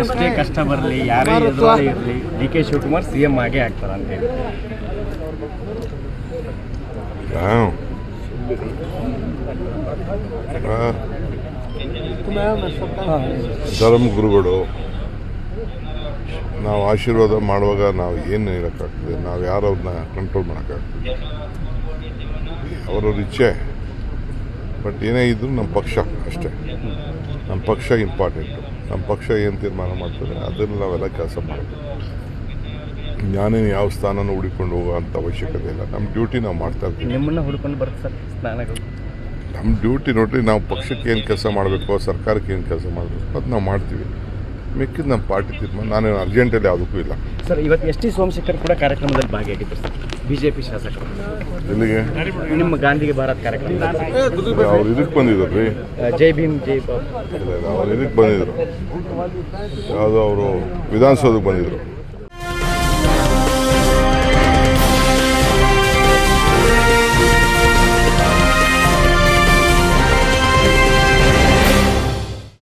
ಎಷ್ಟೇ ಕಷ್ಟ ಬರಲಿ ಯಾರೇ ಎದುರಾಳಿ ಇರಲಿ D K Shivakumar C M ಆಗೇ ಆಗ್ತಾರೆ ಅಂತ ಹೇಳಿ. ಹಾಂ ಧರ್ಮಗುರುಗಳು ನಾವು ಆಶೀರ್ವಾದ ಮಾಡುವಾಗ ನಾವು ಏನು ಹೇಳೋಕ್ಕಾಗ್ತದೆ? ನಾವು ಯಾರು ಅವ್ರನ್ನ ಕಂಟ್ರೋಲ್ ಮಾಡೋಕ್ಕಾಗ್ತದೆ? ಅವರವ್ರ ಇಚ್ಛೆ. ಬಟ್ ಏನೇ ಇದ್ರೂ ನಮ್ಮ ಪಕ್ಷ ಅಷ್ಟೇ. ನಮ್ಮ ಪಕ್ಷ ಇಂಪಾರ್ಟೆಂಟು ನಮ್ಮ ಪಕ್ಷ ಏನು ತೀರ್ಮಾನ ಮಾಡ್ತದೆ ಅದನ್ನು ನಾವೆಲ್ಲ ಕೆಲಸ ಮಾಡಬೇಕು ನಾನೇನು ಯಾವ ಸ್ಥಾನನೂ ಹುಡುಕೊಂಡು ಹೋಗುವಂತ ಅವಶ್ಯಕತೆ ಇಲ್ಲ. ನಮ್ಮ ಡ್ಯೂಟಿ ನಾವು ಮಾಡ್ತಾ ಇರ್ತೀವಿ. ನಿಮ್ಮನ್ನ ಹುಡ್ಕೊಂಡು ಬರುತ್ತೆ ಸರ್ ಸ್ನಾನಗಳು. ನಮ್ಮ ಡ್ಯೂಟಿ ನೋಡ್ರಿ ನಾವು ಪಕ್ಷಕ್ಕೆ ಏನು ಕೆಲಸ ಮಾಡಬೇಕು ಸರ್ಕಾರಕ್ಕೆ ಏನು ಕೆಲಸ ಮಾಡಬೇಕು ಅದು ನಾವು ಮಾಡ್ತೀವಿ. ಮಿಕ್ಕಿದ ನಮ್ಮ ಪಾರ್ಟಿ ತೀರ್ಮಾನ. ನಾನೇನು ಅರ್ಜೆಂಟಲ್ಲಿ ಯಾವುದಕ್ಕೂ ಇಲ್ಲ. ಸರ್ ಇವತ್ತು ಎಸ್ ಟಿ ಸೋಮಶೇಖರ್ ಕೂಡ ಕಾರ್ಯಕ್ರಮದಲ್ಲಿ ಭಾಗಿಯಾಗಿದ್ದರು ಸರ್. ಬಿಜೆಪಿ ಶಾಸಕರು. ಎಲ್ಲಿಗೆ? ನಿಮ್ಮ ಗಾಂಧಿಗೆ ಭಾರತ್ ಕಾರ್ಯಕ್ರಮ. ಅವ್ರು ಇದಕ್ಕೆ ಬಂದಿದ್ರು ರೀ ಜೈ ಭೀಮ್ ಜೈ ಅವ್ರು ಇದಕ್ಕೆ ಬಂದಿದ್ರು. ಯಾವುದೋ ಅವರು ವಿಧಾನಸೌಧಕ್ಕೆ ಬಂದಿದ್ರು.